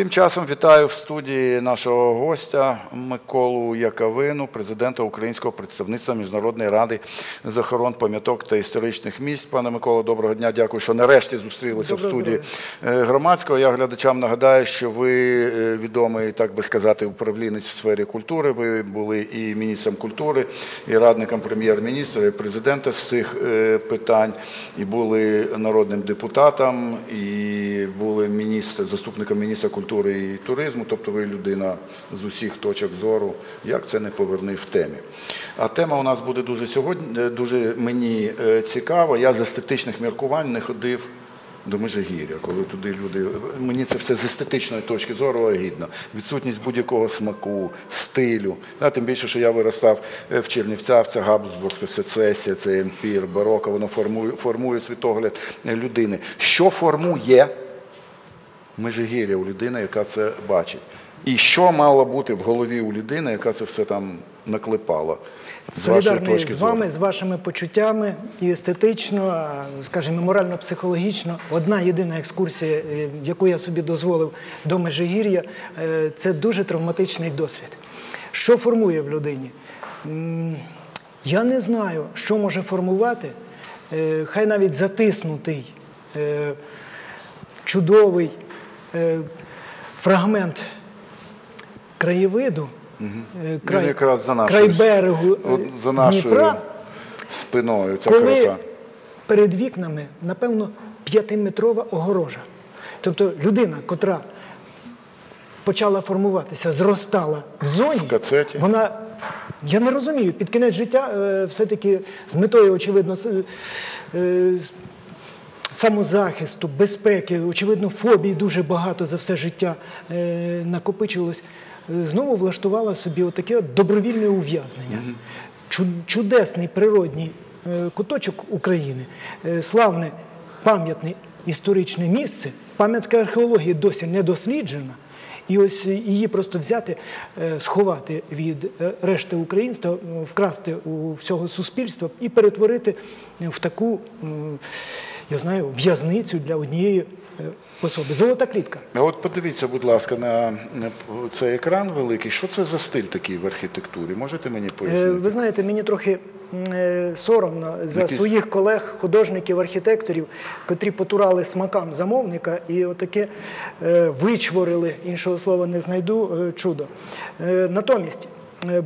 Тим часом вітаю в студії нашого гостя Миколу Яковину, президента Українського представництва Міжнародної ради з охорон пам'яток та історичних місць. Пане Миколо, доброго дня. Дякую, що нарешті зустрілися в студії е, громадського. Я глядачам нагадаю, що ви е, відомий, так би сказати, управлінець в сфері культури. Ви були і міністром культури, і радником прем'єр-міністра, і президента з цих е, питань, і були народним депутатом, і були міністр, заступником міністра культури і туризму, тобто ви людина з усіх точок зору, як це не поверни в темі. А тема у нас буде дуже сьогодні, дуже мені е, цікава. Я з естетичних міркувань не ходив. До Межигір'я, коли туди люди. Мені це все з естетичної точки зору огідно. Відсутність будь-якого смаку, стилю. А, тим більше, що я виростав е, в Чернівцях, це Габсбургська сецесія, це емпір, бароко, воно формує, формує світогляд людини. Що формує Межигір'я у людини, яка це бачить. І що мало бути в голові у людини, яка це все там наклепала? Солідарний з вами, зору? з вашими почуттями і естетично, скажімо, морально-психологічно. Одна єдина екскурсія, е, яку я собі дозволив до Межигір'я, е, це дуже травматичний досвід. Що формує в людині? Я не знаю, що може формувати, е, хай навіть затиснутий, чудовий. Е, фрагмент краєвиду, угу. край, якраз за край берегу от за нашою Дніпра, спиною ця коли краса. перед вікнами, напевно, п'ятиметрова огорожа. Тобто людина, котра почала формуватися, зростала в зоні, в вона. Я не розумію, під кінець життя е, все-таки з метою, очевидно, е, самозахисту, безпеки, очевидно, фобій дуже багато за все життя е, накопичилось. Знову влаштувала собі отаке добровільне ув'язнення. Чудесний природній е, куточок України, е, славне пам'ятне історичне місце, пам'ятка археології досі не досліджена. І ось її просто взяти, сховати від решти українства, вкрасти у всього суспільства і перетворити в таку я знаю, в'язницю для однієї е, особи. Золота клітка. А от подивіться, будь ласка, на цей екран великий. Що це за стиль такий в архітектурі? Можете мені пояснити? Е, ви знаєте, мені трохи е, соромно за Якісь... своїх колег, художників, архітекторів, котрі потурали смакам замовника і отаке вичворили, іншого слова не знайду, чудо. Натомість,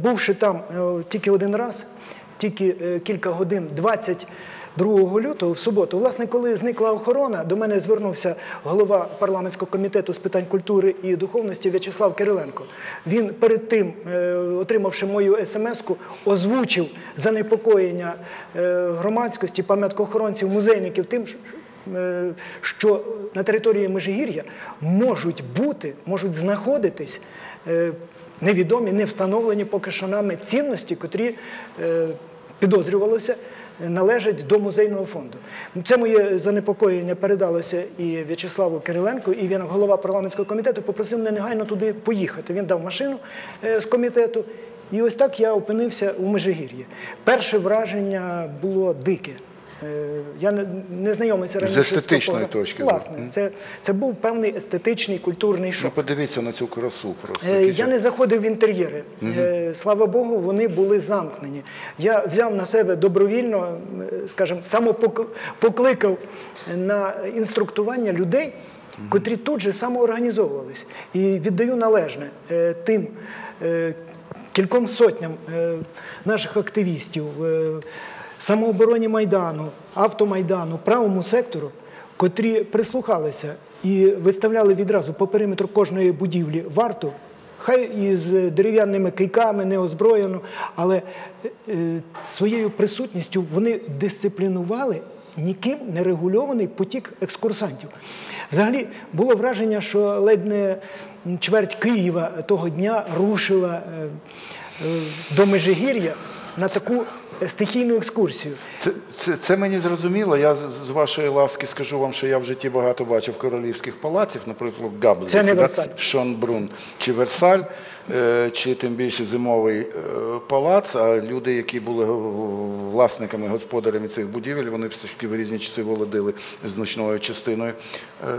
бувши там тільки один раз, тільки кілька годин, 20 2 лютого в суботу. Власне, коли зникла охорона, до мене звернувся голова парламентського комітету з питань культури і духовності В'ячеслав Кириленко. Він перед тим, е, отримавши мою смс-ку, озвучив занепокоєння е, громадськості, пам'яткоохоронців, музейників тим. Е, що на території Межигір'я можуть бути, можуть знаходитись невідомі, не встановлені поки що нами цінності, котрі підозрювалося належать до музейного фонду. Це моє занепокоєння передалося і В'ячеславу Кириленку, і він, голова парламентського комітету, попросив мене негайно туди поїхати. Він дав машину е, з комітету. І ось так я опинився у Межигір'ї. Перше враження було дике. Е, я не, знайомився раніше. З естетичної точки. Власне, це це був певний естетичний культурний шок. Ну, подивіться на цю красу. просто. Е, я не заходив в інтер'єри. Угу. Слава Богу, вони були замкнені. Я взяв на себе добровільно, скажімо, самопокликав на інструктування людей, угу. котрі тут же самоорганізовувались. І віддаю належне тим кільком сотням наших активістів самообороні Майдану, автомайдану, правому сектору, котрі прислухалися і виставляли відразу по периметру кожної будівлі варту, хай із дерев'яними кийками, неозброєно, але е, своєю присутністю вони дисциплінували. Ніким не регульований потік екскурсантів. Взагалі було враження, що ледь не чверть Києва того дня рушила е, е, до Межигір'я на таку е, стихійну екскурсію. Це, це, це мені зрозуміло. Я з, з вашої ласки скажу вам, що я в житті багато бачив королівських палаців, наприклад, Габлі, Це не Версаль. Шонбрун чи Версаль, е, чи тим більше зимовий е, палац. А люди, які були власниками, господарями цих будівель, вони все ж таки в різні часи володіли значною частиною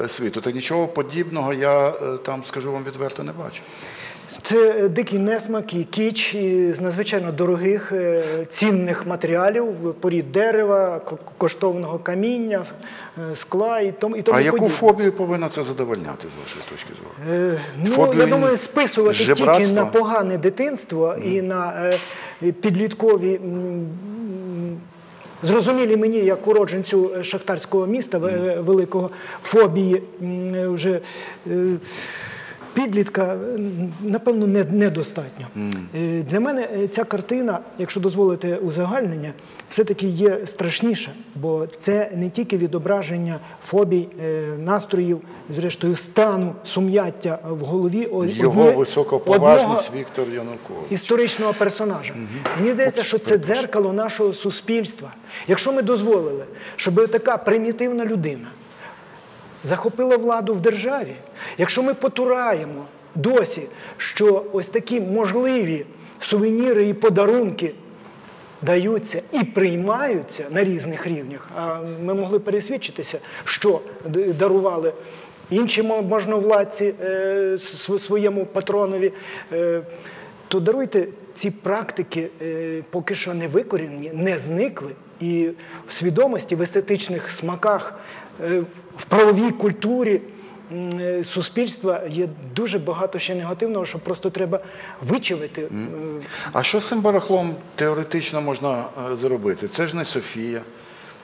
е, світу. Та нічого подібного я там, скажу вам відверто, не бачу. Це дикий несмак і кіч із надзвичайно дорогих, е, цінних матеріалів, порід дерева, коштовного каміння, е, скла і тому і тому А яку подібне. фобію повинна це задовольняти з вашої точки зору? Е, Ну, Фобію я думаю, списувати тільки на погане дитинство і на е, підліткові. Зрозумілі мені, як уродженцю шахтарського міста ве- великого фобії вже підлітка, е, напевно, не- недостатньо. Е, Для мене е, ця картина, якщо дозволите узагальнення, все-таки є страшніша, бо це не тільки відображення фобій, настроїв, зрештою, стану, сум'яття в голові Його одне- високоповажність одного Віктор Янукович. історичного персонажа. Мені здається, що це дзеркало нашого суспільства. Якщо ми дозволили, щоб така примітивна людина захопила владу в державі, якщо ми потураємо досі, що ось такі можливі сувеніри і подарунки даються і приймаються на різних рівнях, а ми могли пересвідчитися, що дарували. Інші можновладці е, своєму патронові, е, то даруйте ці практики е, поки що не викорінені, не зникли. І в свідомості, в естетичних смаках, в правовій культурі е, суспільства є дуже багато ще негативного, що просто треба вичавити. Е, А що з цим барахлом теоретично можна е, зробити? Це ж не Софія,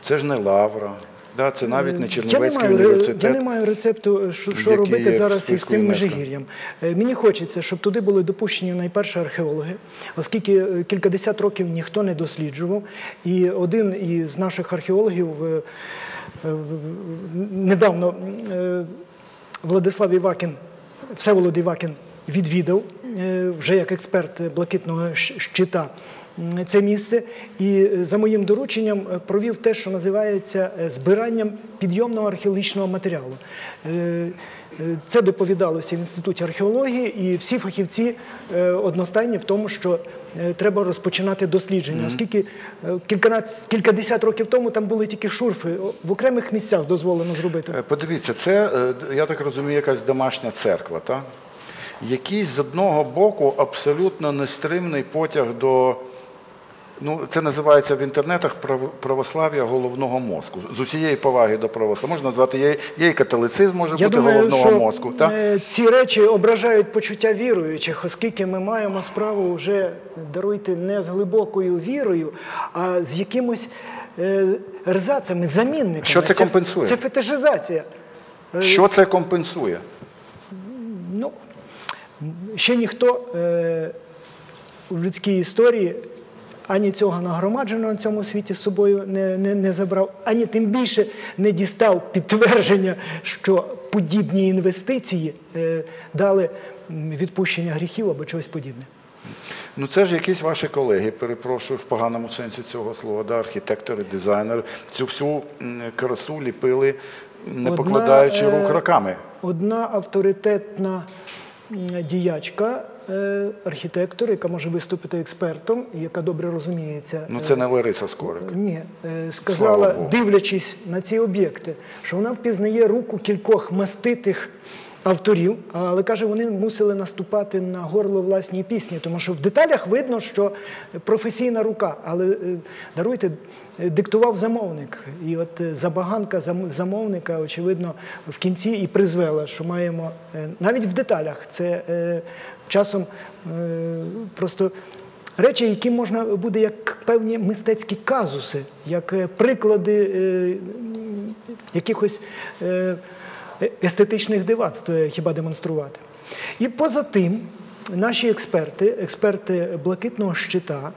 це ж не Лавра, да, це навіть не Я не, Чернівецький маю, університет. я не маю рецепту, е, що, що робити зараз із цим. Межигір'ям. Е, Мені хочеться, щоб туди були допущені найперше археологи, оскільки е, кількадесят років ніхто не досліджував. І один із наших археологів е, е, недавно е, Владислав Івакін, Всеволод Івакін відвідав е, вже як експерт блакитного щита це місце. І е, за моїм дорученням е, провів те, що називається е, збиранням підйомного археологічного матеріалу. Це доповідалося в інституті археології, і всі фахівці одностайні в тому, що треба розпочинати дослідження, оскільки кількадесят років тому там були тільки шурфи. В окремих місцях дозволено зробити. Подивіться, це, я так розумію, якась домашня церква, так? Якийсь з одного боку абсолютно нестримний потяг до. Ну, це називається в інтернетах православ'я головного мозку. З усієї поваги до православ'я. Можна назвати, є, є і католицизм може Я бути думаю, головного що мозку. Е, ці речі ображають почуття віруючих, оскільки ми маємо справу вже даруйте не з глибокою вірою, а з якимось е, рзацами, замінниками. Що це компенсує? Це фетишизація. Що це компенсує? Ну, ще ніхто е, в людській історії ані цього нагромадженого на цьому світі з собою не, не, не забрав, ані тим більше не дістав підтвердження, що подібні інвестиції е, дали відпущення гріхів або чогось подібне. Ну це ж якісь ваші колеги, перепрошую в поганому сенсі цього слова, да, архітектори, дизайнери. Цю всю красу ліпили, не Одна, покладаючи е, рук роками. Одна авторитетна діячка, архітектор, яка може виступити експертом, і яка добре розуміється. Ну е, це не Лариса Скорик. Ні, е, сказала, дивлячись на ці об'єкти, що вона впізнає руку кількох маститих авторів, але каже, вони мусили наступати на горло власній пісні, тому що в деталях видно, що професійна рука, але е, даруйте, е, диктував замовник. І от е, забаганка замовника, очевидно, в кінці і призвела, що маємо навіть в деталях це часом просто. Речі, які можна буде як певні мистецькі казуси, як приклади е, якихось е- естетичних дивацтв е, хіба демонструвати. І поза тим, наші експерти, експерти блакитного щита,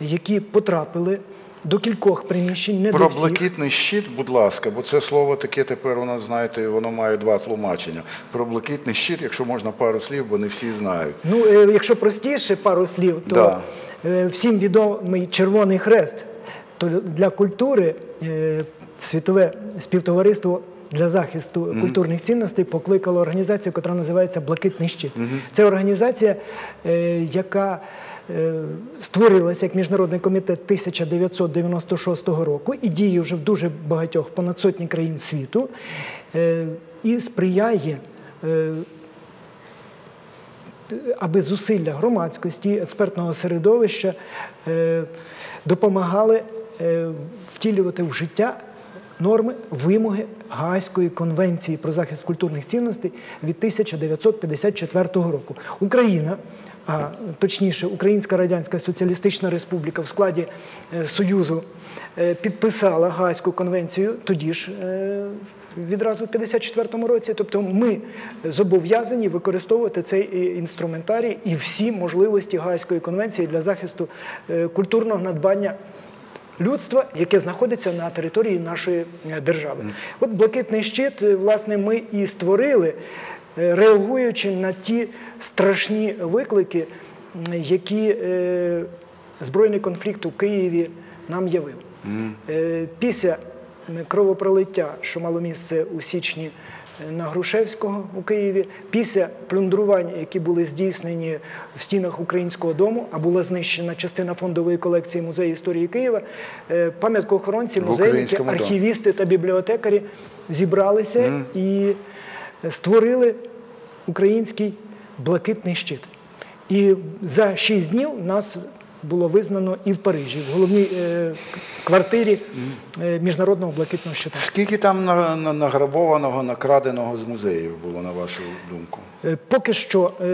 які потрапили до кількох приміщень, не Про до всіх. блакитний щит, будь ласка, бо це слово таке тепер у нас, знаєте, воно має два тлумачення. Про блакитний щит, якщо можна пару слів, бо не всі знають. Ну, е, якщо простіше пару слів, то Да. е, всім відомий Червоний Хрест. То для культури світове співтовариство для захисту культурних цінностей покликало організацію, яка називається Блакитний щит. Це організація, е, яка е, створилася як міжнародний комітет 1996 року і діє вже в дуже багатьох понад сотні країн світу е, і сприяє е, аби зусилля громадськості, експертного середовища е, допомагали е, втілювати в життя норми, вимоги Гаазької конвенції про захист культурних цінностей від 1954 року. Україна, а точніше, Українська Радянська Соціалістична Республіка в складі е, Союзу е, підписала Гаазьку конвенцію тоді ж. е, Відразу в 54-му році, тобто ми зобов'язані використовувати цей інструментарій і всі можливості Гаазької конвенції для захисту культурного надбання людства, яке знаходиться на території нашої е, держави. От блакитний щит, е, власне, ми і створили, е, реагуючи на ті страшні виклики, які збройний конфлікт у Києві нам явив. Після кровопролиття, що мало місце у січні на Грушевського у Києві, після плюндрувань, які були здійснені в стінах українського дому, а була знищена частина фондової колекції музею історії Києва, е, пам'яткоохоронці, музейники, архівісти та бібліотекарі зібралися і створили український блакитний щит. І за шість днів нас було визнано і в Парижі, в головній е, квартирі е, міжнародного блакитного щита. Скільки там на- на- награбованого, накраденого з музеїв було, на вашу думку? Е, Поки що е,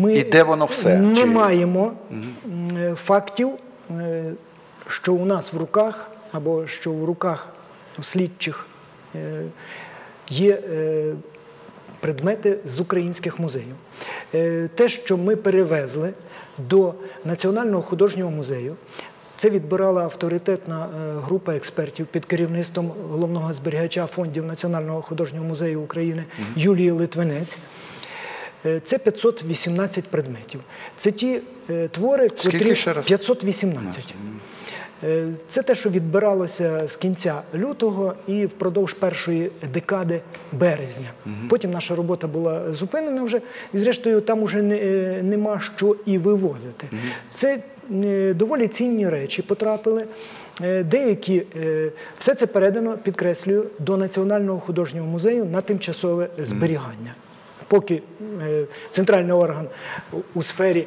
ми І де воно все? не Чи- маємо м, е, фактів, е, що у нас в руках або що у руках у слідчих е, є е, предмети з українських музеїв. Е, Те, що ми перевезли до Національного художнього музею, це відбирала авторитетна е, група експертів під керівництвом головного зберігача фондів Національного художнього музею України Юлії Литвинець. Е, Це 518 предметів. Це ті е, твори, котрі ще раз? 518. Е, Це те, що відбиралося з кінця лютого і впродовж першої декади березня. Потім наша робота була зупинена вже, і зрештою там вже не, е, нема що і вивозити. Це е, доволі цінні речі потрапили. Деякі все це передано, підкреслюю, до Національного художнього музею на тимчасове зберігання. Поки центральний орган у- сфері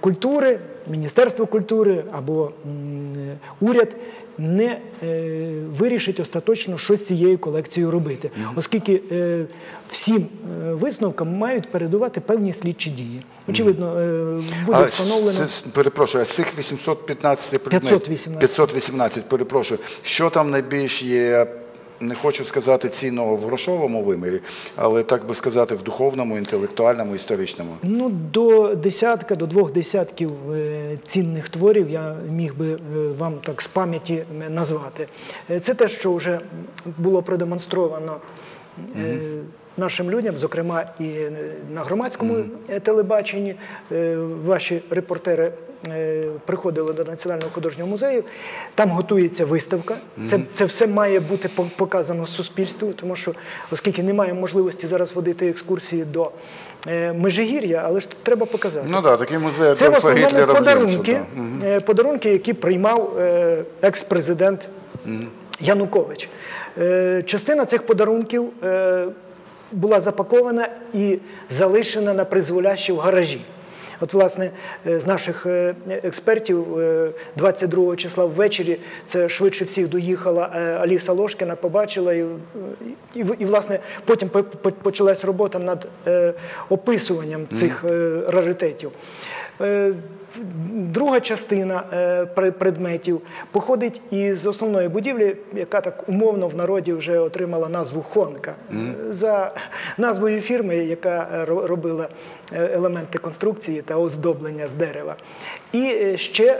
культури, Міністерство культури або е, уряд не е, вирішить остаточно, що з цією колекцією робити, оскільки е, всім е, висновкам мають передувати певні слідчі дії. Очевидно, е, буде встановлено. перепрошую, а з цих 815 предметів, 518. 518, перепрошую, що там найбільш є, не хочу сказати цінного в грошовому вимірі, але так би сказати, в духовному, інтелектуальному, історичному. Ну, до десятка, до двох десятків е, цінних творів я міг би е, вам так з пам'яті назвати. Е, Це те, що вже було продемонстровано е, нашим людям, зокрема і на громадському е, телебаченні. Е, Ваші репортери е, приходили до Національного художнього музею. Там готується виставка. Це, це все має бути показано суспільству, тому що, оскільки немає можливості зараз водити екскурсії до е, Межигір'я, але ж треба показати. Ну так, такий музей Це в основному подарунки, да. подарунки, які приймав екс-президент Янукович. Е, Частина цих подарунків була запакована і залишена на призволяще в гаражі. От, власне, е, з наших е, експертів е, 22 числа ввечері це швидше всіх доїхала е, Аліса Ложкіна, побачила і, і, і власне, потім по- по- почалась робота над е, описуванням цих е, раритетів. Е, Друга частина е, предметів походить із основної будівлі, яка так умовно в народі вже отримала назву Хонка за назвою фірми, яка е, робила елементи конструкції та оздоблення з дерева. І ще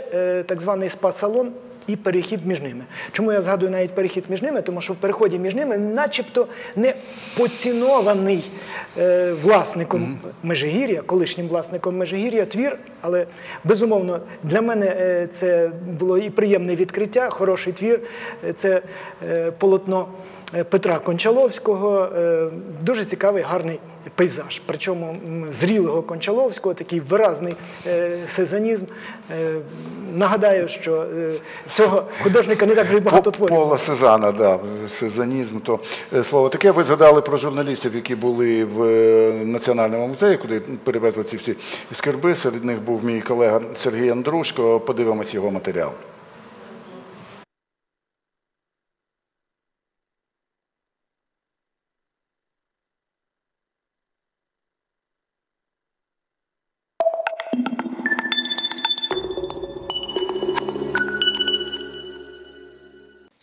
так званий спа-салон і перехід між ними. Чому я згадую навіть перехід між ними? Тому що в переході між ними, начебто, не поцінований е, власником Межигір'я, колишнім власником Межигір'я твір, але безумовно для мене е, це було і приємне відкриття, хороший твір. Е, Це е, полотно. Е, Петра Кончаловського е, дуже цікавий, гарний пейзаж. Причому зрілого Кончаловського, такий виразний е, сезонізм. Нагадаю, що цього художника не так вже й багато творів. Пола Сезана, да, сезонізм. То слово таке. Ви згадали про журналістів, які були в Національному музеї, куди перевезли ці всі скарби. Серед них був мій колега Сергій Андрушко. Подивимось його матеріал.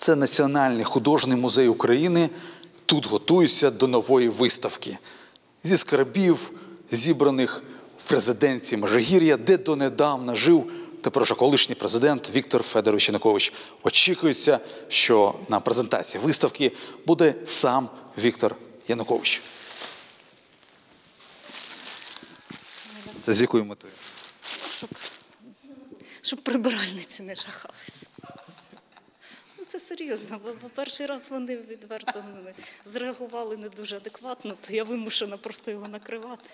Це Національний художній музей України. Тут готуються до нової виставки зі скарбів, зібраних в резиденції Межигір'я, де донедавна жив тепер уже колишній президент Віктор Федорович Янукович. Очікується, що на презентації виставки буде сам Віктор Янукович. Це з якою метою? щоб, щоб прибиральниці не жахалися. Це серйозно, бо перший раз вони відверто зреагували не дуже адекватно, то я вимушена просто його накривати.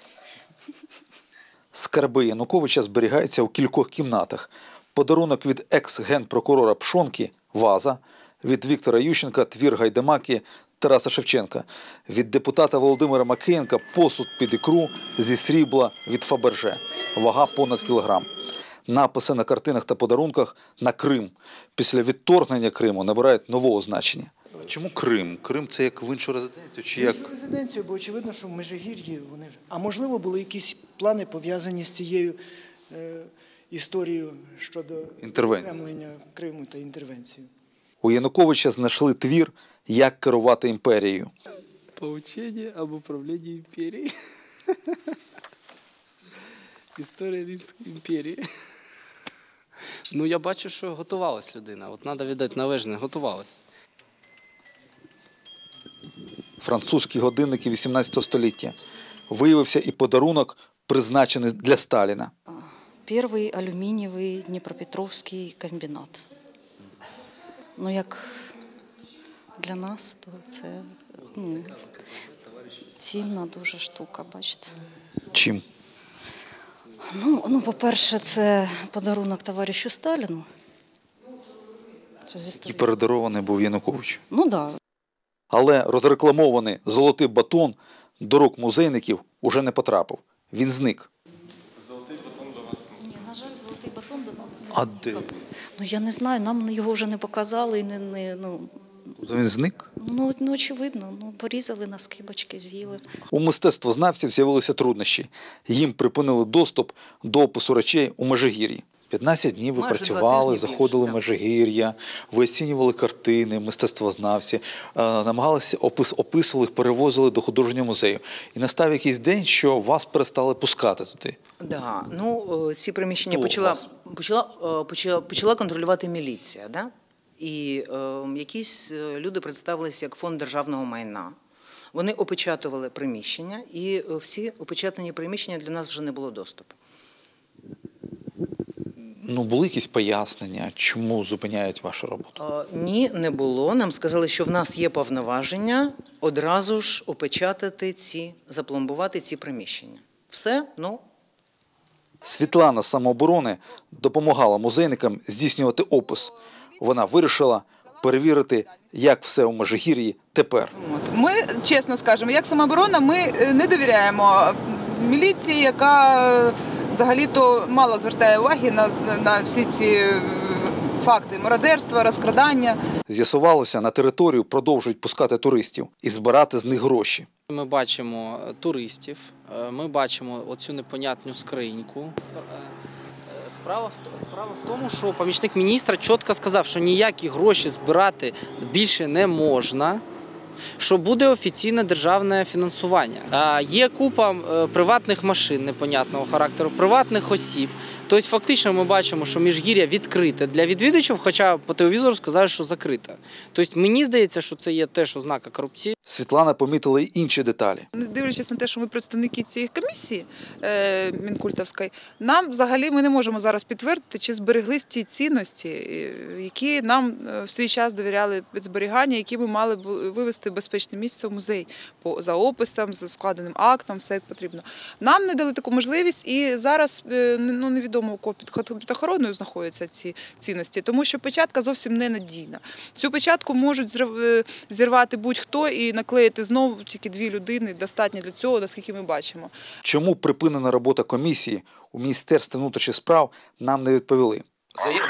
Скарби Януковича зберігаються у кількох кімнатах. Подарунок від екс-генпрокурора Пшонки ваза, від Віктора Ющенка твір Гайдамаки Тараса Шевченка, від депутата Володимира Макеєнка посуд під ікру зі срібла від Фаберже, вага понад кілограм. Написи на картинах та подарунках на Крим після відторгнення Криму набирають нового значення. Чому Крим? Крим це як в іншу резиденцію, чи як Іншу резиденцію, бо очевидно, що в Межигір'ї вони вже. А можливо, були якісь плани пов'язані з цією е, історією щодо окремлення Криму та інтервенції. у Януковича знайшли твір Як керувати імперією. Поучение об управлении империей. Історія Римської імперії. Ну, я бачу, що готувалась людина. От треба віддати належне, готувалась. французькі годинники 18 століття. Виявився і подарунок, призначений для Сталіна. Перший алюмінієвий Дніпропетровський комбінат. Ну, як для нас, то це ну, цінна дуже штука, бачите. Чим? Ну, ну, по-перше, це подарунок товаришу Сталіну. Це зі І передарований був Янукович. Ну так. Да. Але розрекламований золотий батон до рук музейників уже не потрапив. Він зник. Ні, на жаль, золотий батон до нас не А де? Ну я не знаю, нам його вже не показали і не, не ну, Він зник? ну, ну очевидно, ну порізали на скибочки, з'їли. У мистецтвознавців з'явилися труднощі. Їм припинили доступ до опису речей у Межигір'ї. 15 днів ви Майже працювали, заходили в Межигір'я, ви оцінювали картини, мистецтвознавці, е, намагалися опис, описували їх, перевозили до художнього музею. І настав якийсь день, що вас перестали пускати туди. Да, ну е, ці приміщення Хто почала, вас? почала, е, почала, почала контролювати міліція. Да? І е, якісь е, люди представилися як фонд державного майна. Вони опечатували приміщення, і е, всі опечатані приміщення для нас вже не було доступу. Ну, були якісь пояснення, чому зупиняють вашу роботу? Ні, не було. Нам сказали, що в нас є повноваження одразу ж опечатати ці, запломбувати ці приміщення. Все, ну Світлана самооборони допомагала музейникам здійснювати опис. Вона вирішила перевірити, як все у Межигір'ї тепер. Ми чесно скажемо, як самооборона, ми е, не довіряємо міліції, яка е, взагалі-то мало звертає уваги на, на всі ці е, факти мародерства, розкрадання. З'ясувалося, на територію продовжують пускати туристів і збирати з них гроші. Ми бачимо туристів, ми бачимо оцю непонятну скриньку. Справа в, справа в тому, що помічник міністра чітко сказав, що ніякі гроші збирати більше не можна. Що буде офіційне державне фінансування. Є купа е, приватних машин непонятного характеру, приватних осіб. Тобто, фактично, ми бачимо, що міжгір'я відкрите для відвідувачів, хоча по телевізору сказали, що закрите. Тобто, мені здається, що це є теж ознака корупції. Світлана помітила й інші деталі. Не дивлячись на те, що ми представники цієї комісії е, Мінкультовської, нам взагалі ми не можемо зараз підтвердити, чи збереглись ті цінності, е, які нам е, в свій час довіряли під зберігання, які ми мали б вивести в безпечне місце в музей по за описом, за складеним актом, все як потрібно. Нам не дали таку можливість, і зараз е, ну невідомо у кого під охороною знаходяться ці цінності, тому що печатка зовсім не надійна. Цю печатку можуть е, зірвати будь-хто і наклеїти знову тільки дві людини. Достатньо для цього, наскільки ми бачимо. Чому припинена робота комісії у Міністерстві внутрішніх справ нам не відповіли.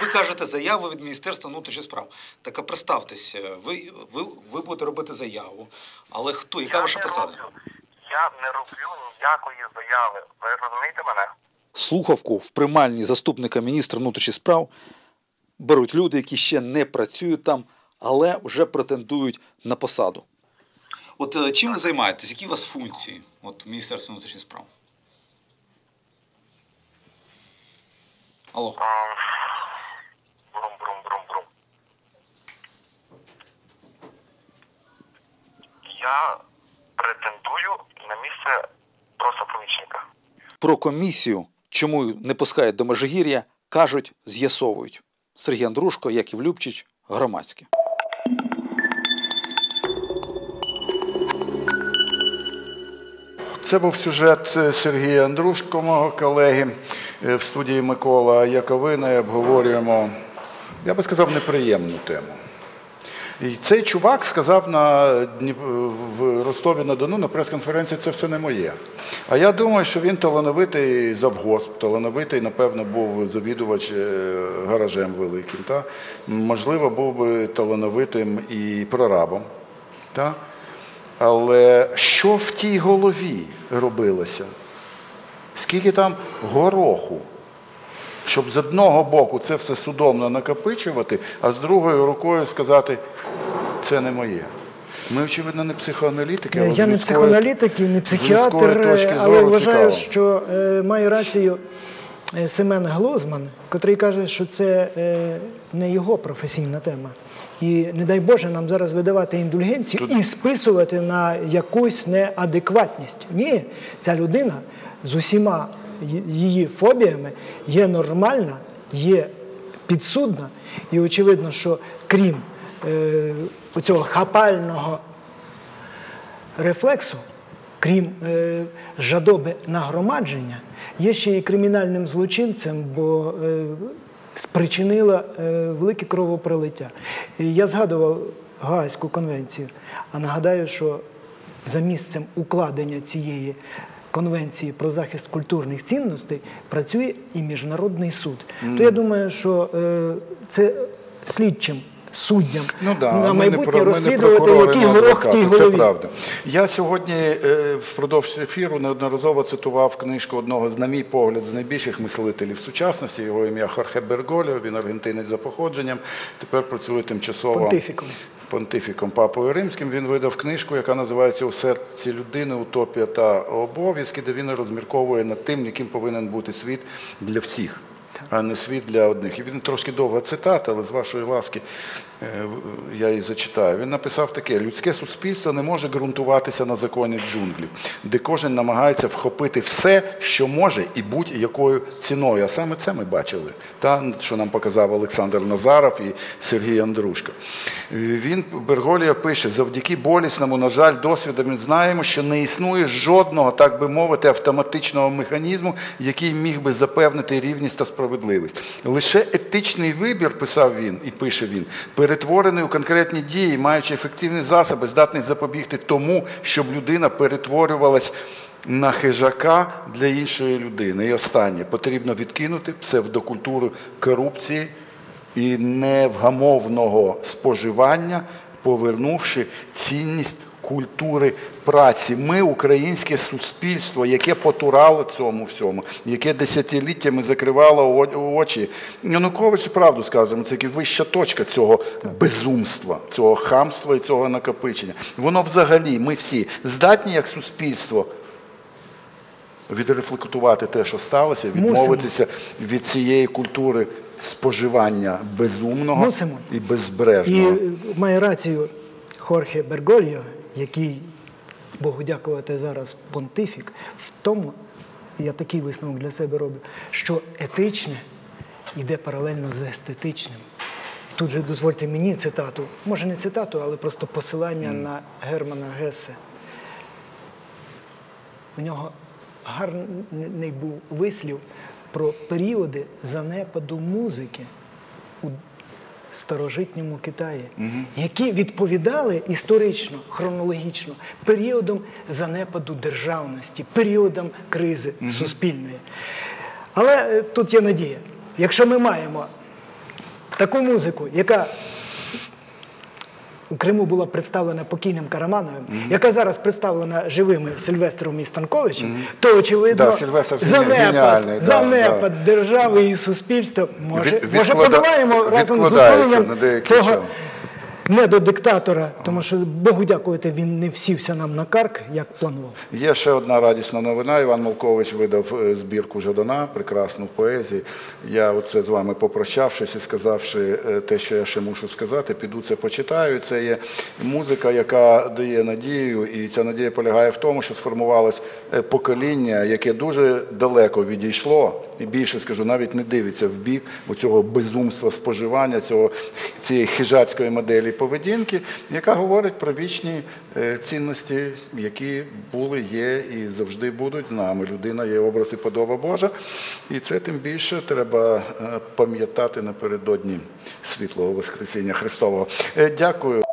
Ви кажете заяву від Міністерства внутрішніх справ. Так а представтеся, ви, ви, ви будете робити заяву. Але хто? Яка Я ваша посада? роблю- Я не роблю ніякої заяви. Ви розумієте мене? Слухавку в приймальні заступника міністра внутрішніх справ беруть люди, які ще не працюють там, але вже претендують на посаду. От е, чим ви займаєтесь? Які у вас функції от, в Міністерстві внутрішніх справ? Алло. Брум, брум, брум, брум. Я претендую на місце просто помічника. Про комісію, чому не пускають до Межигір'я, кажуть, з'ясовують. Сергій Андрушко, Яків Любчич, Громадське. Це був сюжет е, Сергія Андрушко, мого колеги Е, в студії Микола Яковина. І обговорюємо, я би сказав, неприємну тему. І цей чувак сказав на в Ростові на Дону на прес-конференції, це все не моє. А я думаю, що він талановитий завгосп, талановитий, напевно, був завідувач е, гаражем великим. Та? Можливо, був би талановитим і прорабом. Та? Але що в тій голові робилося? Скільки там гороху? Щоб з одного боку це все судомно накопичувати, а з другою рукою сказати, це не моє. Ми, очевидно, не психоаналітики, але з Я не психоаналітик і не психіатр, людської але вважаю, цікаво. що е, має рацію е, Семен Глозман, котрий каже, що це е, не його професійна тема. І не дай Боже нам зараз видавати індульгенцію і списувати на якусь неадекватність. Ні, ця людина з усіма її фобіями є нормальна, є підсудна. І очевидно, що крім е, оцього хапального рефлексу, крім е, жадоби нагромадження, є ще й кримінальним злочинцем, бо е, спричинила е, велике кровопролиття. І я згадував Гаазьку конвенцію, а нагадаю, що за місцем укладення цієї конвенції про захист культурних цінностей працює і міжнародний суд. То я думаю, що е, це слідчим суддям Ну, да, на ми не майбутнє про- ми не розслідувати, який горох в тій голові. Це правда. Я сьогодні е, впродовж ефіру неодноразово цитував книжку одного з, на мій погляд, з найбільших мислителів сучасності. Його ім'я Хорхе Берголіо, він аргентинець за походженням. Тепер працює тимчасово Понтифіком. понтифіком Папою Римським. Він видав книжку, яка називається У серці людини, утопія та обов'язки, де він розмірковує над тим, яким повинен бути світ для всіх. А не світ для одних. І він трошки довга цитата, але з вашої ласки е, я її зачитаю. Він написав таке: людське суспільство не може ґрунтуватися на законі джунглів, де кожен намагається вхопити все, що може, і будь-якою ціною. А саме це ми бачили, та, що нам показав Олександр Назаров і Сергій Андрушко. Він Берголія пише: завдяки болісному, на жаль, досвіду ми знаємо, що не існує жодного, так би мовити, автоматичного механізму, який міг би запевнити рівність та справедливість. Лише етичний вибір, писав він і пише він, перетворений у конкретні дії, маючи ефективні засоби, здатний запобігти тому, щоб людина перетворювалась на хижака для іншої людини. І останнє потрібно відкинути псевдокультуру корупції і невгамовного споживання, повернувши цінність культури праці. Ми, українське суспільство, яке потурало цьому всьому, яке десятиліттями закривало очі. Янукович правду скажемо, це вища точка цього безумства, цього хамства і цього накопичення. Воно взагалі, ми всі здатні як суспільство відрефлектувати те, що сталося, відмовитися від цієї культури споживання безумного Мусимо. і І е, має рацію Хорхе Бергольо, який, Богу дякувати, зараз понтифік, в тому, я такий висновок для себе роблю, що етичне йде паралельно з естетичним. І тут же дозвольте мені цитату, може не цитату, але просто посилання на Германа Гесе. У нього гарний був вислів про періоди занепаду музики у старожитньому Китаї, які відповідали історично, хронологічно періодом занепаду державності, періодом кризи суспільної. Але е, тут є надія. Якщо ми маємо таку музику, яка у Криму була представлена покійним Карамановим, яка зараз представлена живими Сильвестром і Станковичем, то очевидно Да, занепад, геніальний, занепад, да, держави і суспільства. Може, Від- може подолаємо разом з відкладається на усуненням цього час. недодиктатора, тому що Богу дякувати, він не всівся нам на карк, як планував. Є ще одна радісна новина. Іван Малкович видав е, збірку Жадана, прекрасну поезію. Я оце з вами попрощавшись і сказавши е, те, що я ще мушу сказати, піду це почитаю. Це є музика, яка дає надію, і ця надія полягає в тому, що сформувалось е, покоління, яке дуже далеко відійшло, і більше скажу, навіть не дивиться в бік у цього безумства споживання, цього цієї хижацької моделі поведінки, яка говорить про вічні е, цінності, які були, є і завжди будуть з нами. Людина є образ і подоба Божа, і це тим більше треба е, пам'ятати напередодні світлого Воскресіння Христового. Е, Дякую.